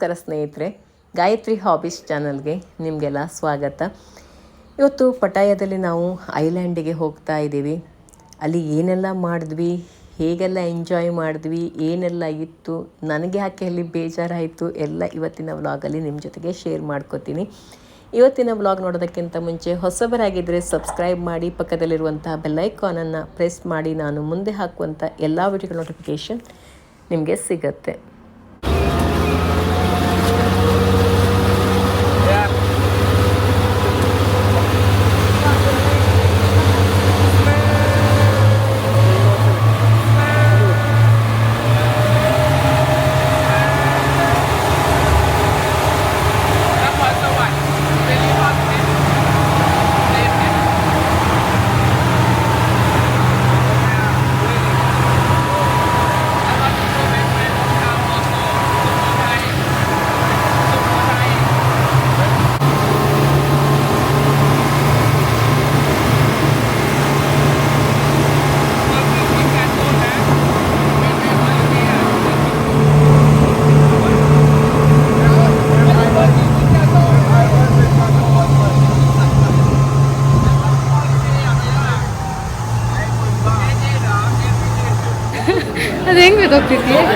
ನಮಸ್ಕಾರ ಸ್ನೇಹಿತರೆ, ಗಾಯತ್ರಿ ಹಾಬೀಸ್ ಚಾನಲ್ಗೆ ನಿಮಗೆಲ್ಲ ಸ್ವಾಗತ. ಇವತ್ತು ಪಟಾಯದಲ್ಲಿ ನಾವು ಐಲ್ಯಾಂಡಿಗೆ ಹೋಗ್ತಾ ಇದ್ದೀವಿ. ಅಲ್ಲಿ ಏನೆಲ್ಲ ಮಾಡಿದ್ವಿ, ಹೇಗೆಲ್ಲ ಎಂಜಾಯ್ ಮಾಡಿದ್ವಿ, ಏನೆಲ್ಲ ಇತ್ತು, ನನಗೆ ಯಾಕೆ ಅಲ್ಲಿ ಬೇಜಾರಾಯಿತು, ಎಲ್ಲ ಇವತ್ತಿನ ವ್ಲಾಗಲ್ಲಿ ನಿಮ್ಮ ಜೊತೆಗೆ ಶೇರ್ ಮಾಡ್ಕೋತೀನಿ. ಇವತ್ತಿನ ವ್ಲಾಗ್ ನೋಡೋದಕ್ಕಿಂತ ಮುಂಚೆ ಹೊಸಬರಾಗಿದ್ದರೆ ಸಬ್ಸ್ಕ್ರೈಬ್ ಮಾಡಿ ಪಕ್ಕದಲ್ಲಿರುವಂಥ ಬೆಲ್ಲೈಕಾನನ್ನು ಪ್ರೆಸ್ ಮಾಡಿ, ನಾನು ಮುಂದೆ ಹಾಕುವಂಥ ಎಲ್ಲ ವಿಡಿಯೋ ನೋಟಿಫಿಕೇಷನ್ ನಿಮಗೆ ಸಿಗತ್ತೆ.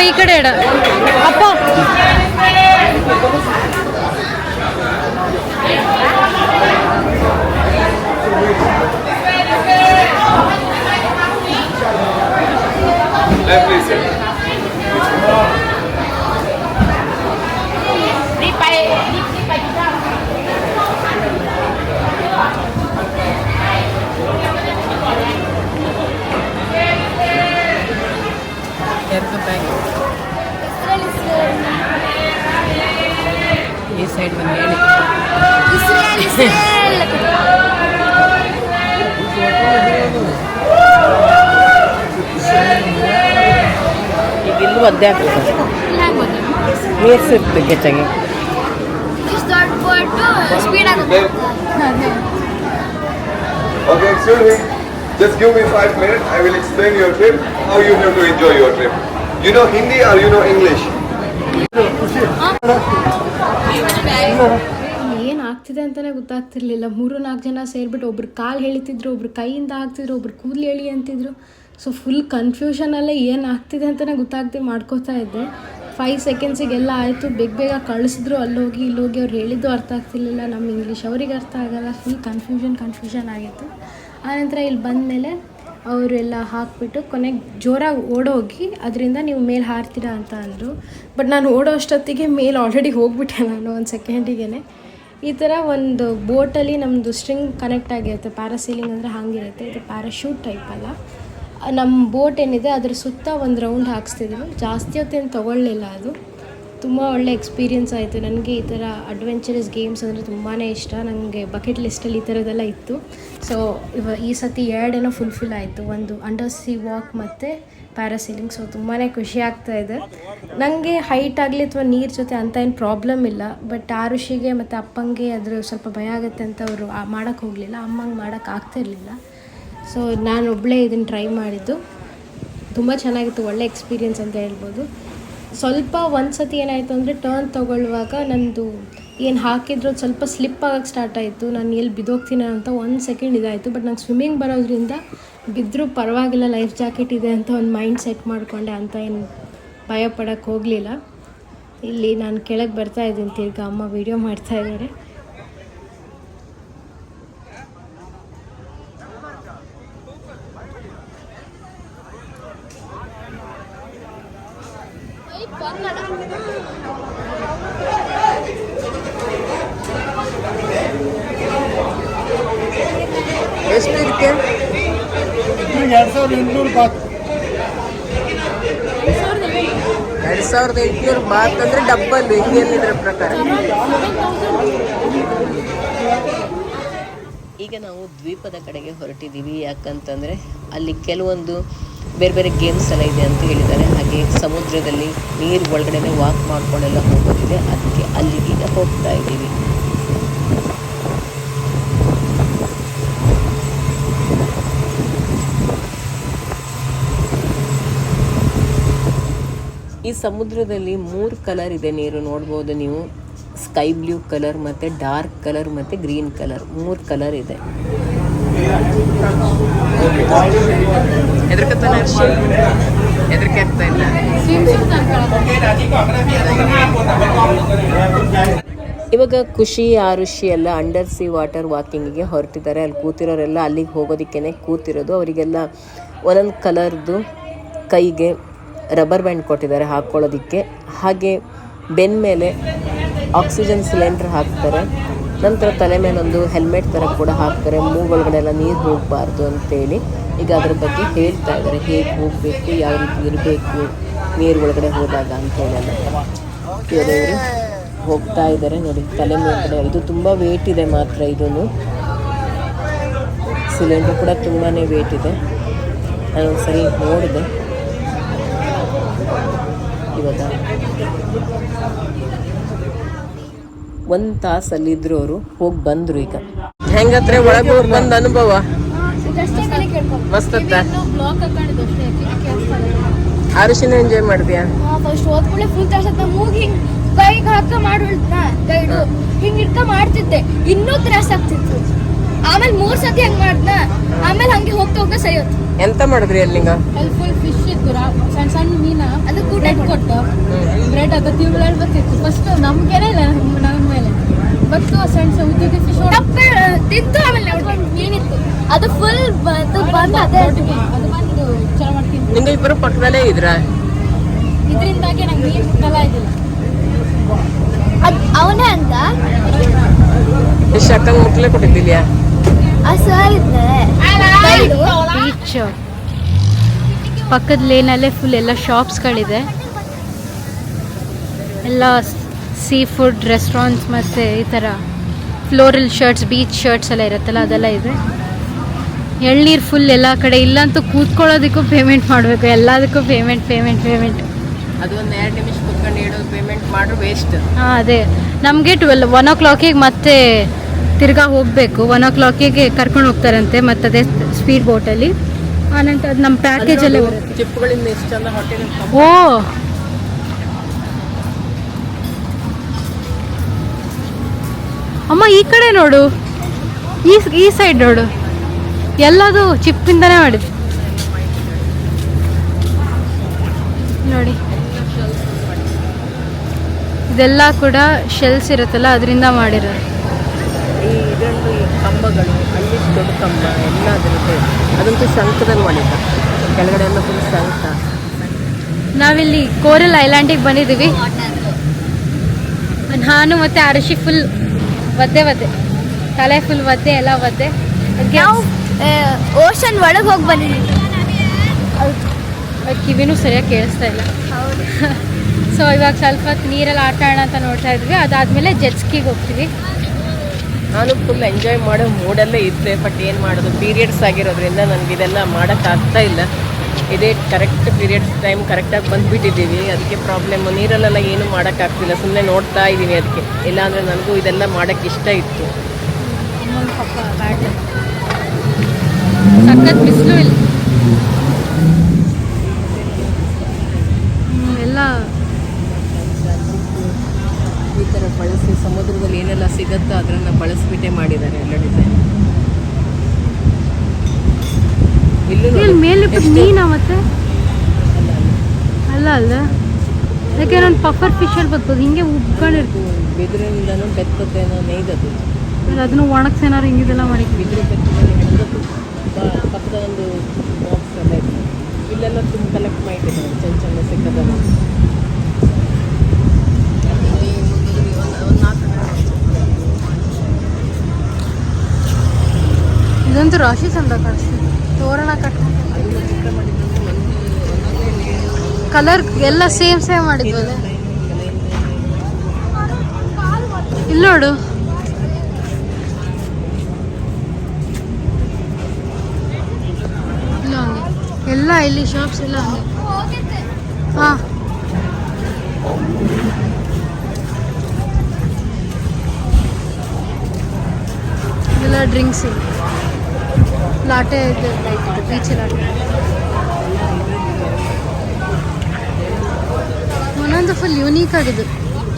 ಈ ಕಡೆ ಇಡ ಅಪ್ಪ ಈ ಸೈಡ್ ಬಂದು ಹೇಳಿ ಈಗ ಇಲ್ಲೂ ಒದ್ದೆ ಆಗ್ತದೆ ನೀರು ಸಿಗ್ತದೆ ಹೆಚ್ಚಾಗಿ ಸ್ಪೀಡ್ ಆಗುತ್ತೆ Okay, excuse me. Just give me five minutes. I will explain your trip, how you have to enjoy your trip. You know Hindi or you know English? ಏನು ಆಗ್ತಿದೆ ಅಂತಲೇ ಗೊತ್ತಾಗ್ತಿರ್ಲಿಲ್ಲ. ಮೂರು ನಾಲ್ಕು ಜನ ಸೇರಿಬಿಟ್ಟು ಒಬ್ರು ಕಾಲು ಹೇಳ್ತಿದ್ರು, ಒಬ್ರು ಕೈಯಿಂದ ಆಗ್ತಿದ್ರು ಒಬ್ರು ಕೂದಲು ಎಳಿ ಅಂತಿದ್ರು. ಸೊ ಫುಲ್ ಕನ್ಫ್ಯೂಷನಲ್ಲೇ ಏನು ಆಗ್ತಿದೆ ಅಂತಲೇ ಗೊತ್ತಾಗ್ತಿ ಮಾಡ್ಕೋತಾ ಇದ್ದೆ. ಫೈವ್ ಸೆಕೆಂಡ್ಸಿಗೆಲ್ಲ ಆಯಿತು. ಬೇಗ ಬೇಗ ಕಳಿಸಿದ್ರು ಅಲ್ಲೋಗಿ, ಇಲ್ಲೋಗಿ. ಅವ್ರು ಹೇಳಿದ್ದು ಅರ್ಥ ಆಗ್ತಿರ್ಲಿಲ್ಲ. ನಮ್ಮ ಇಂಗ್ಲೀಷ್ ಅವ್ರಿಗೆ ಅರ್ಥ ಆಗಲ್ಲ. ಫುಲ್ ಕನ್ಫ್ಯೂಷನ್ ಕನ್ಫ್ಯೂಷನ್ ಆಗಿತ್ತು. ಆನಂತರ ಇಲ್ಲಿ ಬಂದಮೇಲೆ ಅವರೆಲ್ಲ ಹಾಕ್ಬಿಟ್ಟು ಕೊನೆಗೆ ಜೋರಾಗಿ ಓಡೋಗಿ ಅದರಿಂದ ನೀವು ಮೇಲೆ ಹಾರ್ತೀರಾ ಅಂತ ಅಂದರು. ಬಟ್ ನಾನು ಓಡೋ ಅಷ್ಟೊತ್ತಿಗೆ ಮೇಲೆ ಆಲ್ರೆಡಿ ಹೋಗ್ಬಿಟ್ಟೆ ನಾನು ಒಂದು ಸೆಕೆಂಡಿಗೆ ಈ ಥರ ಒಂದು ಬೋಟಲ್ಲಿ ನಮ್ಮದು ಸ್ಟ್ರಿಂಗ್ ಕನೆಕ್ಟ್ ಆಗಿರುತ್ತೆ. ಪ್ಯಾರಾಸೀಲಿಂಗ್ ಅಂದರೆ ಹಾಗಿರುತ್ತೆ. ಇದು ಪ್ಯಾರಾಶೂಟ್ ಟೈಪ್ ಅಲ್ಲ. ನಮ್ಮ ಬೋಟ್ ಏನಿದೆ ಅದ್ರ ಸುತ್ತ ಒಂದು ರೌಂಡ್ ಹಾಕ್ಸ್ತಿದ್ರು. ಜಾಸ್ತಿ ಹೊತ್ತೇನು ತೊಗೊಳ್ಳಿಲ್ಲ ಅದು. ತುಂಬ ಒಳ್ಳೆ ಎಕ್ಸ್ಪೀರಿಯೆನ್ಸ್ ಆಯಿತು. ನನಗೆ ಈ ಥರ ಅಡ್ವೆಂಚರಸ್ ಗೇಮ್ಸ್ ಅಂದರೆ ತುಂಬಾ ಇಷ್ಟ. ನನಗೆ ಬಕೆಟ್ ಲಿಸ್ಟಲ್ಲಿ ಈ ಥರದ್ದೆಲ್ಲ ಇತ್ತು. ಸೊ ಇವ ಈ ಸತಿ ಎರಡೇನೋ ಫುಲ್ಫಿಲ್ ಆಯಿತು. ಒಂದು ಅಂಡರ್ ಸಿ ವಾಕ್ ಮತ್ತು ಪ್ಯಾರಾಸೀಲಿಂಗ್ ಸೊ ತುಂಬಾ ಖುಷಿ ಆಗ್ತಾ ಇದೆ. ನನಗೆ ಹೈಟ್ ಆಗಲಿ ಅಥವಾ ನೀರು ಜೊತೆ ಅಂತ ಏನು ಪ್ರಾಬ್ಲಮ್ ಇಲ್ಲ. ಬಟ್ ಆರುಷಿಗೆ ಮತ್ತು ಅಪ್ಪಂಗೆ ಅದ್ರ ಸ್ವಲ್ಪ ಭಯ ಆಗುತ್ತೆ ಅಂತ ಅವರು ಮಾಡೋಕ್ಕೆ ಹೋಗಲಿಲ್ಲ. ಅಮ್ಮಂಗೆ ಮಾಡೋಕ್ಕೆ ಇರಲಿಲ್ಲ. ಸೊ ನಾನು ಒಬ್ಬಳೇ ಇದನ್ನು ಟ್ರೈ ಮಾಡಿದ್ದು. ತುಂಬ ಚೆನ್ನಾಗಿತ್ತು. ಒಳ್ಳೆ ಎಕ್ಸ್ಪೀರಿಯೆನ್ಸ್ ಅಂತ ಹೇಳ್ಬೋದು. ಸ್ವಲ್ಪ ಒಂದು ಸತಿ ಏನಾಯಿತು ಅಂದರೆ ಟರ್ನ್ ತೊಗೊಳ್ಳುವಾಗ ನಂದು ಏನು ಹಾಕಿದ್ರು ಸ್ವಲ್ಪ ಸ್ಲಿಪ್ ಆಗೋಕ್ಕೆ ಸ್ಟಾರ್ಟ್ ಆಯಿತು. ನಾನು ಎಲ್ಲಿ ಬಿದ್ದೋಗ್ತೀನಿ ಅಂತ ಒಂದು ಸೆಕೆಂಡ್ ಇದಾಯಿತು. ಬಟ್ ನಂಗೆ ಸ್ವಿಮ್ಮಿಂಗ್ ಬರೋದ್ರಿಂದ ಬಿದ್ದರೂ ಪರವಾಗಿಲ್ಲ ಲೈಫ್ ಜಾಕೆಟ್ ಇದೆ ಅಂತ ಒಂದು ಮೈಂಡ್ ಸೆಟ್ ಮಾಡಿಕೊಂಡೆ ಅಂತ ಏನು ಭಯ ಪಡೋಕ್ಕೆ ಹೋಗಲಿಲ್ಲ. ಇಲ್ಲಿ ನಾನು ಕೆಳಗೆ ಬರ್ತಾ ಇದ್ದೀನಿ, ತಿರ್ಗಾ ಅಮ್ಮ ವೀಡಿಯೋ ಮಾಡ್ತಾ ಇದ್ದಾರೆ ಎಷ್ಟು ಇದಕ್ಕೆ ಎರಡು ಸಾವಿರದ ಎಂಟುನೂರು ಬಾತ್. ಎರಡು ಸಾವಿರದ ಎಂಟುನೂರು ಬಾತ್ ಅಂದರೆ ಡಬ್ಬಲ್ ಹಿಂಗೇನಿದ್ರ ಪ್ರಕಾರ. ಈಗ ನಾವು ದ್ವೀಪದ ಕಡೆಗೆ ಹೊರಟಿದ್ದೀವಿ. ಯಾಕಂತಂದರೆ ಅಲ್ಲಿ ಕೆಲವೊಂದು ಬೇರೆ ಬೇರೆ ಗೇಮ್ಸ್ ಎಲ್ಲ ಇದೆ ಅಂತ ಹೇಳಿದ್ದಾರೆ. ಹಾಗೆ ಸಮುದ್ರದಲ್ಲಿ ನೀರು ಒಳಗಡೆ ವಾಕ್ ಮಾಡ್ಕೊಂಡೆಲ್ಲ ಹೋಗೋದಿದೆ. ಅದಕ್ಕೆ ಅಲ್ಲಿಗೀಗ ಹೋಗ್ತಾ ಇದ್ದೀವಿ. ಈ ಸಮುದ್ರದಲ್ಲಿ ಮೂರು ಕಲರ್ ಇದೆ ನೀರು ನೋಡ್ಬೋದು ನೀವು. ಸ್ಕೈ ಬ್ಲೂ ಕಲರ್ ಮತ್ತು ಡಾರ್ಕ್ ಕಲರ್ ಮತ್ತು ಗ್ರೀನ್ ಕಲರ್ ಮೂರು ಕಲರ್ ಇದೆ. ಇವಾಗ ಖುಷಿ ಆರುಷಿ ಎಲ್ಲ ಅಂಡರ್ ಸಿ ವಾಟರ್ ವಾಕಿಂಗಿಗೆ ಹೊರಟಿದ್ದಾರೆ. ಅಲ್ಲಿ ಕೂತಿರೋರೆಲ್ಲ ಅಲ್ಲಿಗೆ ಹೋಗೋದಕ್ಕೇ ಕೂತಿರೋದು. ಅವರಿಗೆಲ್ಲ ಒಂದೊಂದು ಕಲರ್ದು ಕೈಗೆ ರಬ್ಬರ್ ಬ್ಯಾಂಡ್ ಕೊಟ್ಟಿದ್ದಾರೆ ಹಾಕ್ಕೊಳ್ಳೋದಕ್ಕೆ. ಹಾಗೆ ಬೆನ್ ಮೇಲೆ ಆಕ್ಸಿಜನ್ ಸಿಲಿಂಡರ್ ಹಾಕ್ತಾರೆ. ನಂತರ ತಲೆ ಮೇಲೆ ಒಂದು ಹೆಲ್ಮೆಟ್ ಥರ ಕೂಡ ಹಾಕ್ತಾರೆ. ಮೂಗೊಳಗಡೆ ಎಲ್ಲ ನೀರು ಹೋಗಬಾರ್ದು ಅಂತೇಳಿ. ಈಗ ಅದ್ರ ಬಗ್ಗೆ ಹೇಳ್ತಾ ಇದ್ದಾರೆ. ಹೇಗೆ ಹೋಗಬೇಕು, ಯಾವ ರೀತಿ ಇರಬೇಕು, ನೀರು ಒಳಗಡೆ ಹೋದಾಗ ಅಂತೇಳೆಲ್ಲ ಇವರು ಹೋಗ್ತಾ ಇದ್ದಾರೆ. ನೋಡಿ, ತಲೆ ಮೇಲ್ಗಡೆ ಇದು ತುಂಬ ವೇಟ್ ಇದೆ ಮಾತ್ರ ಇದೂ ಸಿಲಿಂಡರ್ ಕೂಡ ತುಂಬಾ ವೇಟ್ ಇದೆ. ನಾನು ಸರಿ ನೋಡಿದೆ. ಇವಾಗ ಒಂದು ತಾಸಲ್ಲಿದ್ರು ಅವರು ಹೋಗಿ ಬಂದ್ರು ಈಗ. ಹೆಂಗತ್ರ? ಒಳಗೆ ಹೋಗಿ ಬಂದ ಅನುಭವ? ಅರಿಶಿನ ಕೇಳಿಸ್ತಾರೆ ಆರುಷಿನ ಎಂಜಾಯ್ ಮಾಡಿದ್ಯಾ ಫಸ್ಟ್ ಓದ್ಕೊಳ್ಳೆ ಫುಲ್ ತರ್ಸತ್ತ ಮೂಗಿ ಹಿಂಗ್ ಕೈಗೆ ಹಾಕ ಮಾಡ್ಬಿಡ್ತ ಗೈಡು. ಹಿಂಗ್ ಇಟ್ಕ ಮಾಡ್ತಿದ್ದೆ. ಇನ್ನೂ ತ್ರಾಸ ಆಗ್ತಿತ್ತು. ಆಮೇಲೆ ಮೂರ್ ಸತಿ ಹಂಗ್ ಮಾಡ್ದ ಆಮೇಲೆ ಹಂಗೆ ಹೋಗ್ತಾ ಹೋಗ್ತಾ ಸರಿ ಹೋಯ್ತು ಎಂತ ಮಾಡಿದ್ರಿ ಅಲ್ಲಿಂಗ? ಅಲ್ಲಿ ಫುಲ್ ಫಿಶ್ ಇತ್ತು ರಾ- ಸಣ್ಣ ಸಣ್ಣ ಮೀನ. ಅದು ಬ್ರೆಡ್ ಕೊಟ್ಟು. ಬ್ರೆಡ್ ಅದು ತಿಂಗಳು ಬರ್ತಿತ್ತು ಫಸ್ಟ್ ನಮ್ಗೆನೇ ಇಲ್ಲ. ಮತ್ತು ಸಣ್ಣ ಸಣ್ಣ ಉದ್ಯೋಗ ಫಿಶ್ ತಿಂತು ಆಮೇಲೆ ನೋಡ್ಕೊಂಡು ಮೀನಿತ್ತು ಅದು ಫುಲ್ ಬಂದು ಬಂದು ಅದೇ ಅದು ಬಂದು ಚಲೋ ಮಾಡ್ತೀನಿ. ನಿಂಗೆ ಇಬ್ಬರು ಪಕ್ಕದಲ್ಲೇ ಇದ್ರ? ಇದರಿಂದಾಗಿ ನಂಗೆ ನೀರು ಮುಟ್ಟಲ್ಲ ಇದಿಲ್ಲ. ಅವನೇ ಅಂತ. ಇಷ್ಟು ಅಕ್ಕಂಗೆ ಮುಟ್ಲೆ ಕೊಟ್ಟಿದ್ದಿಲ್ಯಾ? ಬೀಚ್ ಪಕ್ಕದ ಲೇನಲ್ಲೇ ಫುಲ್ ಎಲ್ಲ ಶಾಪ್ಸ್ಗಳಿದೆ ಎಲ್ಲ ಸೀ ಫುಡ್ ರೆಸ್ಟೋರೆಂಟ್ಸ್ ಮತ್ತು ಈ ಥರ ಫ್ಲೋರಲ್ ಶರ್ಟ್ಸ್ ಬೀಚ್ ಶರ್ಟ್ಸ್ ಎಲ್ಲ ಇರುತ್ತಲ್ಲ ಅದೆಲ್ಲ ಇದೆ. ಎಳ್ನೀರು ಫುಲ್ ಎಲ್ಲ ಕಡೆ ಇಲ್ಲಂತೂ ಕೂತ್ಕೊಳ್ಳೋದಕ್ಕೂ ಪೇಮೆಂಟ್ ಮಾಡಬೇಕು ಎಲ್ಲದಕ್ಕೂ ಪೇಮೆಂಟ್ ಪೇಮೆಂಟ್ ಪೇಮೆಂಟ್ ಅದು ಒಂದು ಎರಡು ನಿಮಿಷ ಕೂತ್ಕೊಂಡು ಹೇಳೋದು ಪೇಮೆಂಟ್ ಮಾಡ್ರೆ ವೇಸ್ಟ್ ಹಾಂ ಅದೇ. ನಮಗೆ ಟ್ವೆಲ್ ಒನ್ ಓ ಕ್ಲಾಕಿಗೆ ಮತ್ತೆ ತಿರ್ಗಾ ಹೋಗಬೇಕು. ಒನ್ ಓ ಕ್ಲಾಕಿಗೆ ಕರ್ಕೊಂಡು ಹೋಗ್ತಾರಂತೆ ಮತ್ತು ಅದೇ ಸ್ಪೀಡ್ ಬೋಟಲ್ಲಿ ಆನಂತರ ಅದು ನಮ್ಮ ಪ್ಯಾಕೇಜಲ್ಲಿ ಎಷ್ಟು ಚಂದ ಓ ಅಮ್ಮ ಈ ಕಡೆ ನೋಡು. ಈ ಈ ಸೈಡ್ ನೋಡು. ಎಲ್ಲದು ಚಿಪ್ಪಿಂದನೇ ಮಾಡಿದ್ದು ನೋಡಿ. ಇದೆಲ್ಲ ಕೂಡ ಶೆಲ್ಸ್ ಇರುತ್ತಲ್ಲ ಅದರಿಂದ ಮಾಡಿರೋದು. ಈ ಇದರಲ್ಲಿ ಕಂಬಗಳು ದೊಡ್ಡ ಕಂಬ ಎಲ್ಲ ಅದರದ್ದು. ಅದಂತೂ ಶಂಖದಲ್ಲಿ ಮಾಡಿದ್ದ. ಕೆಳಗಡೆ ಎಲ್ಲ ಫುಲ್ ಶಂಖ ನಾವಿಲ್ಲಿ ಕೋರಲ್ ಐಲ್ಯಾಂಡಿಗೆ ಬಂದಿದ್ದೀವಿ. ನಾನು ಮತ್ತೆ ಅರಶಿ ಫುಲ್ ಒದ್ದೆ ಒದ್ದೆ. ತಲೆ ಫುಲ್ ಒದ್ದೆ ಎಲ್ಲ ಒದ್ದೆ. ಓಷನ್ ಒಳಗೆ ಹೋಗಿ ಬಂದಿದ್ದೀವಿ ಅದ್ ಕಿವಿನೂ ಸರಿಯಾಗಿ ಕೇಳಿಸ್ತಾ ಇಲ್ಲ. ಸೊ ಇವಾಗ ಸ್ವಲ್ಪ ಹೊತ್ತು ನೀರಲ್ಲಿ ಆಟ ಆಡೋಣ ಅಂತ ನೋಡ್ತಾ ಇದ್ವಿ. ಅದಾದಮೇಲೆ ಜೆಟ್ಸ್ಕಿಗೆ ಹೋಗ್ತೀವಿ. ನಾನು ಫುಲ್ ಎಂಜಾಯ್ ಮಾಡೋ ಮೂಡಲ್ಲೇ ಇದ್ದೆ ಬಟ್ ಏನು ಮಾಡೋದು? ಪೀರಿಯಡ್ಸ್ ಆಗಿರೋದ್ರಿಂದ ನನಗೆ ಇದೆಲ್ಲ ಮಾಡೋಕ್ಕಾಗ್ತಾ ಇಲ್ಲ. ಇದೇ ಕರೆಕ್ಟ್ ಪೀರಿಯಡ್ಸ್ ಟೈಮ್ ಕರೆಕ್ಟಾಗಿ ಬಂದುಬಿಟ್ಟಿದ್ದೀವಿ. ಅದಕ್ಕೆ ಪ್ರಾಬ್ಲಮ್ ನೀರಲ್ಲೆಲ್ಲ ಏನು ಮಾಡೋಕ್ಕಾಗ್ತಿಲ್ಲ. ಸುಮ್ಮನೆ ನೋಡ್ತಾ ಇದ್ದೀನಿ ಅದಕ್ಕೆ. ಇಲ್ಲಾಂದರೆ ನನಗೂ ಇದೆಲ್ಲ ಮಾಡೋಕ್ಕೆ ಇಷ್ಟ ಇತ್ತು. ಸಖತ್ ಬಿಸಿಲು ಇಲ್ಲ. ಎಲ್ಲ ಈ ಥರ ಬಳಸಿ ಸಮುದ್ರದಲ್ಲಿ ಏನೆಲ್ಲ ಸಿಗುತ್ತೋ ಅದನ್ನು ಬಳಸಿಬಿಟ್ಟೆ ಮಾಡಿದ್ದಾರೆ ಎಲ್ಲ ಡಿಸೈನ್ ಇಲ್ಲೂ ಮೇಲೆ ಮೀನಾ ಮತ್ತೆ? ಅಲ್ಲ, ಅಲ್ಲ. ಯಾಕೆ ನಾನು ಪಫರ್ ಫಿಶಲ್ಲಿ ಬರ್ತದೆ ಹಿಂಗೆ ಉಬ್ಕೊಂಡಿರ್ತೀವಿ ಇದು ಬೆತ್ತದೇನೋ ನೇಯ್ದದು ಅದನ್ನು ಒಣಗ್ಸಿ ಏನಾರು ಹಿಂಗಿದೆಲ್ಲ ಮಾಡಿ. ಬಿದಿರು ಬೆತ್ತದಲ್ಲಿ ಬ- ಪಕ್ಕದ ಒಂದು ಬಾಕ್ಸ್ ಎಲ್ಲ ಇದೆ. ಇಲ್ಲೆಲ್ಲ ತುಂಬ ಕಲೆಕ್ಟ್ ಮಾಡಿಟ್ಟಿದ್ದಾರೆ. ಚೆನ್ನ ಚೆನ್ನ ಸಿಕ್ಕದಲ್ಲ. ಇದಂತೂ ರಾಶಿ ಚಂದ ಕಾಣಿಸ್ತದೆ. ತೋರಣ ಲೇಯರ್ ಕಲರ್ ಎಲ್ಲ ಸೇಮ್ ಸೇಮ್ ಮಾಡಿದ್ವಲ್ಲ. ಇಲ್ಲ ನೋಡು. ಎಲ್ಲ ಇಲ್ಲಿ ಶಾಪ್ಸ್ ಎಲ್ಲ ಹಾ. ಎಲ್ಲ ಡ್ರಿಂಕ್ಸ್ ಲಾಟೆ ಇದೆ ಬೀಚ್ ಲಾಟೆ ಒಂದೊಂದು ಫುಲ್ ಯೂನೀಕ್ ಆಗಿದೆ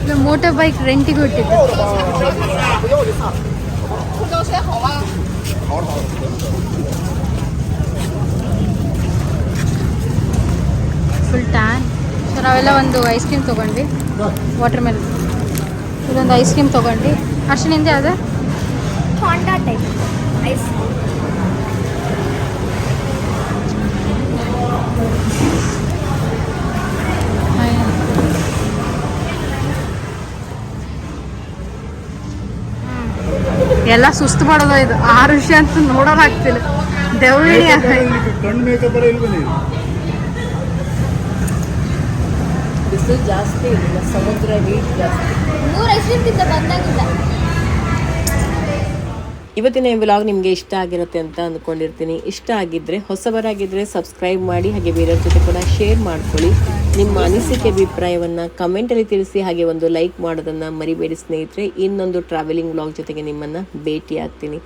ಇದು ಮೋಟರ್ ಬೈಕ್ ರೆಂಟಿಗೆ ಕೊಟ್ಟಿದ್ದು ಫುಲ್ ಟ್ಯಾನ್ ಸೊ ನಾವೆಲ್ಲ ಒಂದು ಐಸ್ ಕ್ರೀಮ್ ತೊಗೊಂಡ್ವಿ ವಾಟರ್ ಮೆಲನ್ ಇದೊಂದು ಐಸ್ ಕ್ರೀಮ್ ತೊಗೊಂಡ್ವಿ ಅರ್ಶನಿಂದ ಅದೇ Honda type. Ice. ಎಲ್ಲ ಸುಸ್ತು ಮಾಡೋದು ಇದು. ಆ ಋಷಿ ಅಂತ ನೋಡೋದು ಆಗ್ತಿಲ್ಲ. ನೀವು ಬಿಸಿಲು ಜಾಸ್ತಿ ಇಲ್ಲ ಸಮುದ್ರ ಹೀಟ್ ಜಾಸ್ತಿ. ಮೂರು ಇವತ್ತಿನ ಈ ವ್ಲಾಗ್ ನಿಮಗೆ ಇಷ್ಟ ಆಗಿರುತ್ತೆ ಅಂತ ಅಂದ್ಕೊಂಡಿರ್ತೀನಿ. ಇಷ್ಟ ಆಗಿದ್ದರೆ ಹೊಸಬರಾಗಿದ್ದರೆ ಸಬ್ಸ್ಕ್ರೈಬ್ ಮಾಡಿ ಹಾಗೆ ಬೇರೆಯವ್ರ ಜೊತೆ ಕೂಡ ಶೇರ್ ಮಾಡ್ಕೊಳ್ಳಿ. ನಿಮ್ಮ ಅನಿಸಿಕೆ ಅಭಿಪ್ರಾಯವನ್ನು ಕಮೆಂಟಲ್ಲಿ ತಿಳಿಸಿ, ಹಾಗೆ ಒಂದು ಲೈಕ್ ಮಾಡೋದನ್ನು ಮರಿಬೇಡಿ ಸ್ನೇಹಿತರೆ. ಇನ್ನೊಂದು ಟ್ರಾವೆಲಿಂಗ್ ಬ್ಲಾಗ್ ಜೊತೆಗೆ ನಿಮ್ಮನ್ನು ಭೇಟಿ ಆಗ್ತೀನಿ